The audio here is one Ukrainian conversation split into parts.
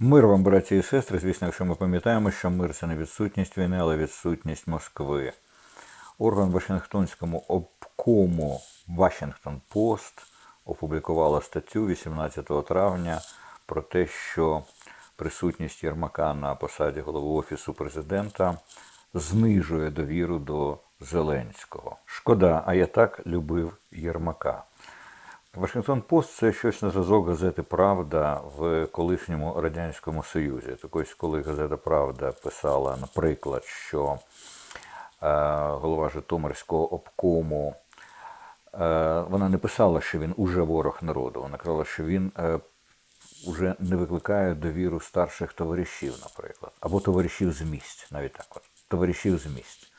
Мир вам, браті і сестри, звісно, якщо ми пам'ятаємо, що мир це не відсутність війни, але відсутність Москви. Орган Вашингтонському обкому Вашингтон Пост опублікувала статтю 18 травня про те, що присутність Єрмака на посаді голови Офісу президента знижує довіру до Зеленського. Шкода, а я так любив Єрмака. Вашингтон Пост це щось на зразок газети Правда в колишньому Радянському Союзі. Так ось, коли газета Правда писала, наприклад, що е, голова Житомирського обкому, е, вона не писала, що він уже ворог народу. Вона казала, що він е, уже не викликає довіру старших товаришів, наприклад, або товаришів з місць, навіть так от, товаришів з місць.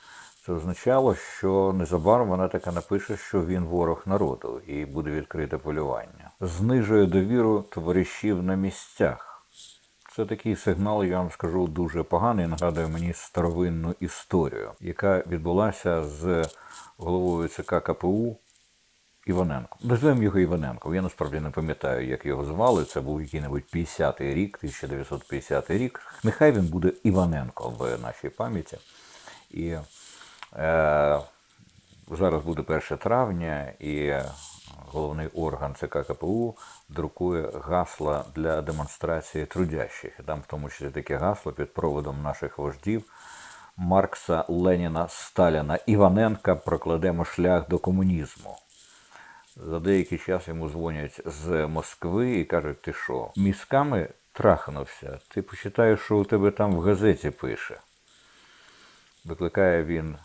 Це означало, що незабаром вона така напише, що він ворог народу і буде відкрите полювання. Знижує довіру товаришів на місцях. Це такий сигнал, я вам скажу, дуже поганий. Нагадує мені старовинну історію, яка відбулася з головою ЦК КПУ Іваненко. Назвемо його Іваненко. Я насправді не пам'ятаю, як його звали. Це був який-небудь 50-й рік, 1950 рік. Нехай він буде Іваненко в нашій пам'яті. І зараз буде 1 травня, і головний орган ЦК КПУ друкує гасла для демонстрації трудящих. Там в тому числі таке гасло під проводом наших вождів Маркса, Леніна, Сталіна, Іваненка прокладемо шлях до комунізму. За деякий час йому дзвонять з Москви і кажуть, ти що, мізками трахнувся? Ти почитаєш, що у тебе там в газеті пише. Викликає він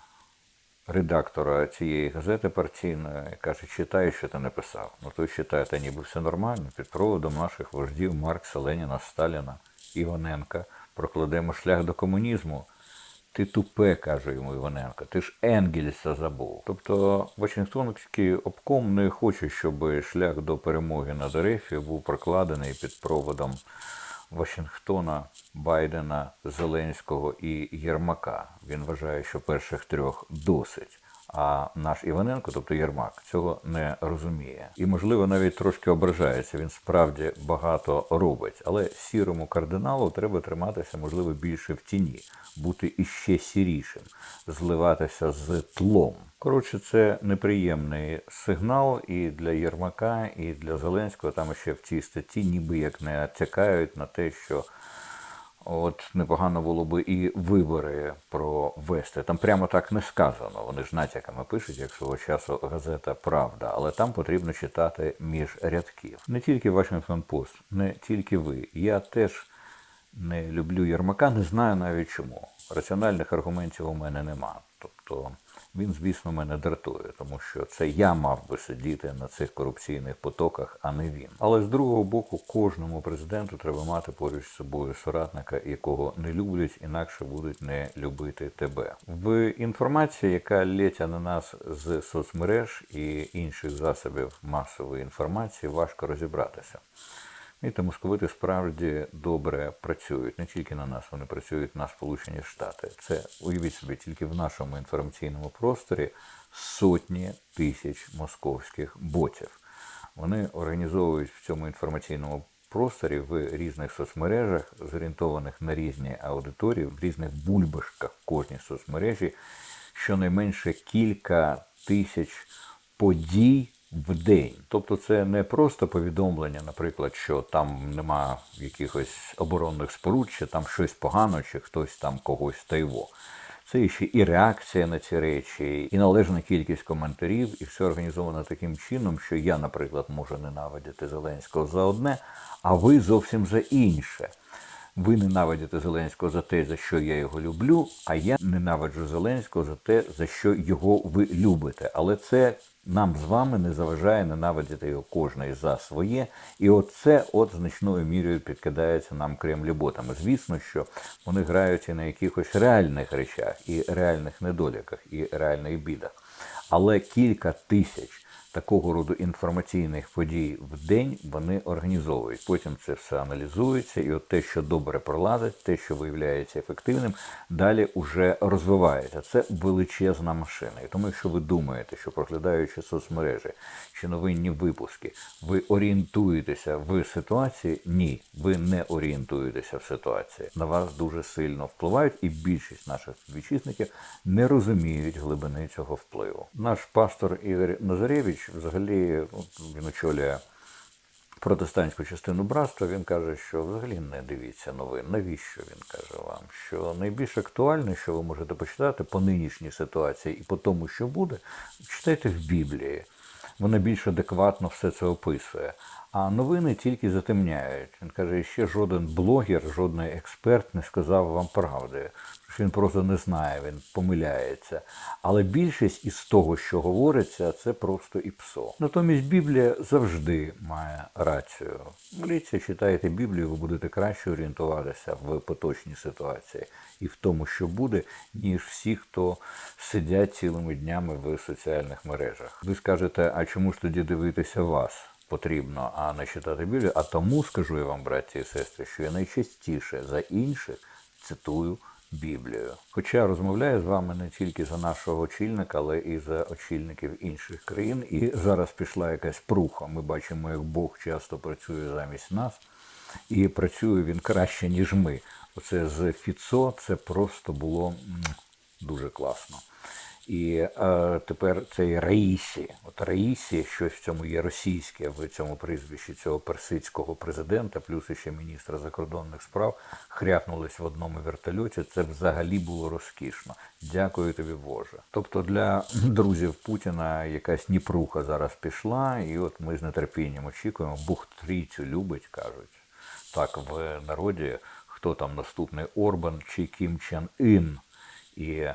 редактора цієї газети партійної і каже, читай, що ти написав. Ну той читає, та ніби все нормально. Під проводом наших вождів Маркса, Леніна, Сталіна, Іваненка прокладемо шлях до комунізму. Ти тупе, каже йому Іваненко, ти ж Енгельса забув. Тобто Вашингтонський обком не хоче, щоб шлях до перемоги над Ерефією був прокладений під проводом Вашингтона, Байдена, Зеленського і Єрмака. Він вважає, що перших трьох досить. А наш Іваненко, тобто Єрмак, цього не розуміє. І, можливо, навіть трошки ображається. Він справді багато робить. Але сірому кардиналу треба триматися, можливо, більше в тіні, бути іще сірішим, зливатися з тлом. Коротше, це неприємний сигнал і для Єрмака, і для Зеленського. Там ще в цій статті ніби як не натякають на те, що От непогано було би і вибори провести. Там прямо так не сказано. Вони ж натяками пишуть, як свого часу газета Правда, але там потрібно читати між рядків. Не тільки Вашингтон Пост, не тільки ви. Я теж не люблю Єрмака, не знаю навіть чому. Раціональних аргументів у мене нема. Тобто він, звісно, мене дратує, тому що це я мав би сидіти на цих корупційних потоках, а не він. Але з другого боку, кожному президенту треба мати поруч з собою соратника, якого не люблять, інакше будуть не любити тебе. В інформації, яка лється на нас з соцмереж і інших засобів масової інформації, важко розібратися. І та московити справді добре працюють. Не тільки на нас, вони працюють на Сполучені Штати. Це уявіть собі, тільки в нашому інформаційному просторі сотні тисяч московських ботів. Вони організовують в цьому інформаційному просторі в різних соцмережах, зорієнтованих на різні аудиторії, в різних бульбашках кожній соцмережі, щонайменше кілька тисяч подій в день. Тобто це не просто повідомлення, наприклад, що там нема якихось оборонних споруд, чи там щось погано, чи хтось там когось тайво. Це ще і реакція на ці речі, і належна кількість коментарів, і все організовано таким чином, що я, наприклад, можу ненавидіти Зеленського за одне, а ви зовсім за інше. Ви ненавидите Зеленського за те, за що я його люблю, а я ненавиджу Зеленського за те, за що його ви любите. Але це нам з вами не заважає ненавидіти його кожний за своє. І от це от значною мірою підкидається нам кремліботами. Звісно, що вони грають і на якихось реальних речах, і реальних недоліках, і реальних бідах. Але кілька тисяч такого роду інформаційних подій в день вони організовують. Потім це все аналізується, і от те, що добре пролазить, те, що виявляється ефективним, далі вже розвивається. Це величезна машина. І тому, якщо ви думаєте, що проглядаючи соцмережі чи новинні випуски, ви орієнтуєтеся в ситуації, ні, ви не орієнтуєтеся в ситуації. На вас дуже сильно впливають, і більшість наших співвітчизників не розуміють глибини цього впливу. Наш пастор Ігор Назаревич взагалі він очолює протестантську частину братства, він каже, що взагалі не дивіться новин. Навіщо він каже вам? Що найбільш актуальне, що ви можете почитати по нинішній ситуації і по тому, що буде, читайте в Біблії. Вона більш адекватно все це описує. А новини тільки затемняють. Він каже, ще жоден блогер, жодний експерт не сказав вам правди. Він просто не знає, він помиляється. Але більшість із того, що говориться, це просто і псо. Натомість Біблія завжди має рацію. Моліться, читайте Біблію, ви будете краще орієнтуватися в поточній ситуації і в тому, що буде, ніж всі, хто сидять цілими днями в соціальних мережах. Ви скажете, а чому ж тоді дивитися вас? Потрібно, а не читати Біблію. А тому скажу я вам, браті і сестри, що я найчастіше за інших цитую Біблію. Хоча розмовляю з вами не тільки за нашого очільника, але і за очільників інших країн. І зараз пішла якась пруха. Ми бачимо, як Бог часто працює замість нас, і працює він краще, ніж ми. Оце з Фіцо це просто було дуже класно. І е, тепер цей Раїсі, от Раїсі, щось в цьому є російське в цьому прізвищі цього персидського президента, плюс ще міністра закордонних справ, хряпнулись в одному вертольоті. Це взагалі було розкішно. Дякую тобі, Боже. Тобто для друзів Путіна якась ніпруха зараз пішла, і от ми з нетерпінням очікуємо. Бог трійцю любить, кажуть. Так в народі, хто там наступний Орбан чи Кім Чен Ін. І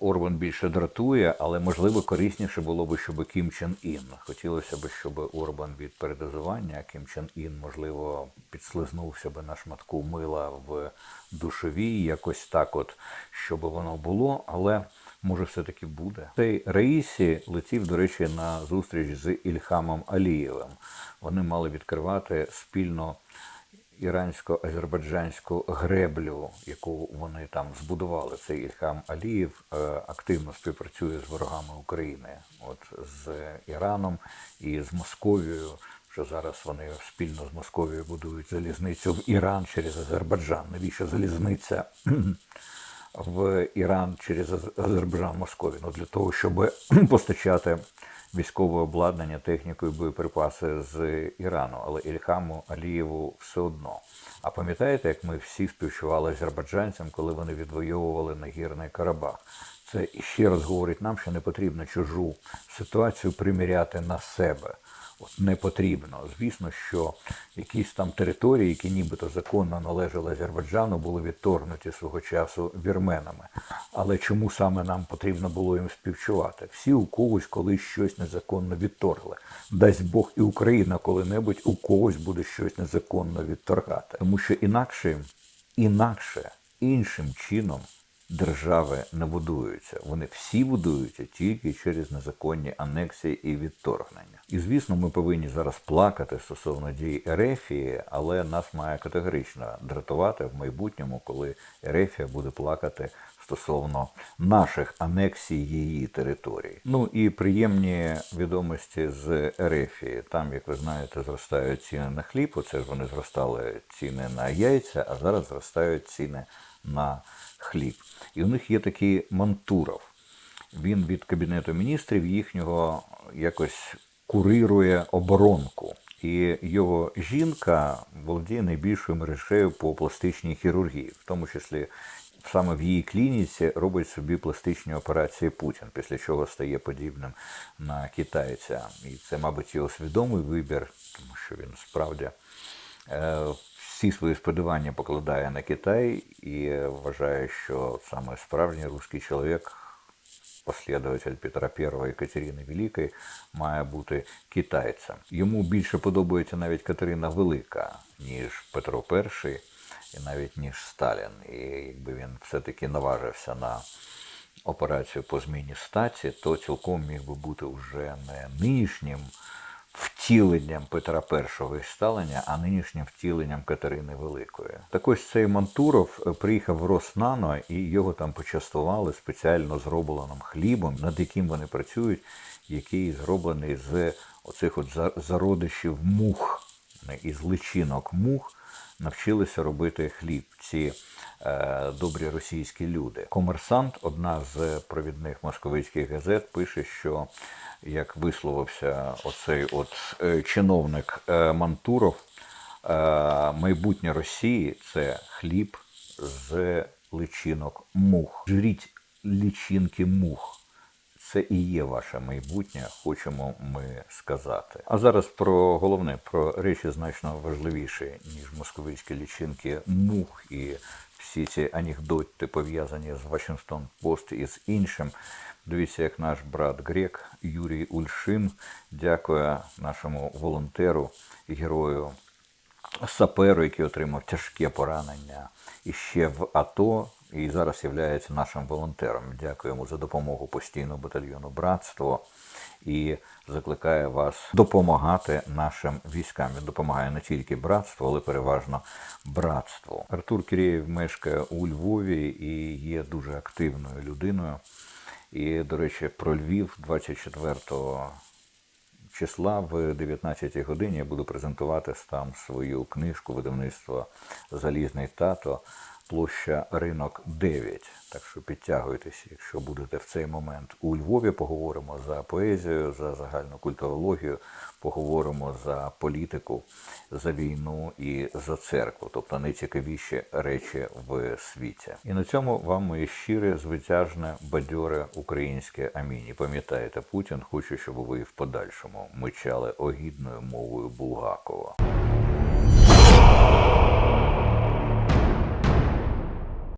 Орбан більше дратує, але можливо корисніше було б, щоб Кім Чен Ін. Хотілося б, щоб Орбан від передозування, а Кім Чен Ін, можливо, підслизнувся би на шматку мила в душовій, якось так, от, щоб воно було, але може все-таки буде. Цей Раїсі летів, до речі, на зустріч з Ільхамом Алієвим. Вони мали відкривати спільно ірансько-азербайджанську греблю, яку вони там збудували. Цей Ільхам Алієв е, активно співпрацює з ворогами України, от з Іраном і з Московією. Що зараз вони спільно з Московією будують залізницю в Іран через Азербайджан. Навіщо залізниця в Іран через Аз- Азербайджан Москові? Ну для того, щоб постачати військове обладнання, техніку і боєприпаси з Ірану, але Ільхаму Алієву все одно. А пам'ятаєте, як ми всі співчували азербайджанцям, коли вони відвоювали Нагірний Карабах? Це ще раз говорить нам, що не потрібно чужу ситуацію приміряти на себе. От не потрібно. Звісно, що якісь там території, які нібито законно належали Азербайджану, були відторгнуті свого часу вірменами. Але чому саме нам потрібно було їм співчувати? Всі у когось колись щось незаконно відторгли. Дасть Бог і Україна коли-небудь у когось буде щось незаконно відторгати. Тому що інакше, інакше, іншим чином держави не будуються. Вони всі будуються тільки через незаконні анексії і відторгнення. І звісно, ми повинні зараз плакати стосовно дій Ерефії, але нас має категорично дратувати в майбутньому, коли Ерефія буде плакати стосовно наших анексій її території. Ну і приємні відомості з Ерефії. Там, як ви знаєте, зростають ціни на хліб. Оце ж вони зростали ціни на яйця, а зараз зростають ціни на хліб. І у них є такий Мантуров. Він від Кабінету міністрів їхнього якось курирує оборонку. І його жінка володіє найбільшою мережею по пластичній хірургії, в тому числі саме в її клініці робить собі пластичні операції Путін, після чого стає подібним на китайця. І це, мабуть, його свідомий вибір, тому що він справді е, всі свої сподівання покладає на Китай і вважає, що саме справжній русський чоловік, послідователь Петра I і Катерини Великої, має бути китайцем. Йому більше подобається навіть Катерина Велика, ніж Петро І і навіть ніж Сталін. І якби він все-таки наважився на операцію по зміні статі, то цілком міг би бути вже не нинішнім втіленням Петра І Сталення, а нинішнім втіленням Катерини Великої. Так ось цей Мантуров е, приїхав в Роснано і його там почастували спеціально зробленим хлібом, над яким вони працюють, який зроблений з оцих от зародишів мух, із личинок мух навчилися робити хліб. Ці е, добрі російські люди. Комерсант, одна з провідних московицьких газет, пише, що як висловився оцей от е, чиновник е, Мантуров, е, майбутнє Росії це хліб з личинок мух. Жріть личинки мух. Це і є ваше майбутнє, хочемо ми сказати. А зараз про головне, про речі значно важливіші, ніж московицькі лічинки мух і всі ці анекдоти пов'язані з Вашингтон Пост і з іншим. Дивіться, як наш брат грек Юрій Ульшин дякує нашому волонтеру, герою саперу, який отримав тяжке поранення і ще в АТО, і зараз є нашим волонтером. Дякуємо за допомогу постійного батальйону Братство і закликає вас допомагати нашим військам. Він допомагає не тільки братству, але переважно братству. Артур Кірєєв мешкає у Львові і є дуже активною людиною. І, до речі, про Львів 24 числа в 19 годині я буду презентувати там свою книжку видавництва Залізний тато, площа ринок 9. Так що підтягуйтеся, якщо будете в цей момент у Львові, поговоримо за поезію, за загальну культурологію, поговоримо за політику, за війну і за церкву, тобто найцікавіші речі в світі. І на цьому вам моє щире, звитяжне, бадьоре українське амінь. І пам'ятаєте, Путін хоче, щоб ви в подальшому мичали огідною мовою Булгакова.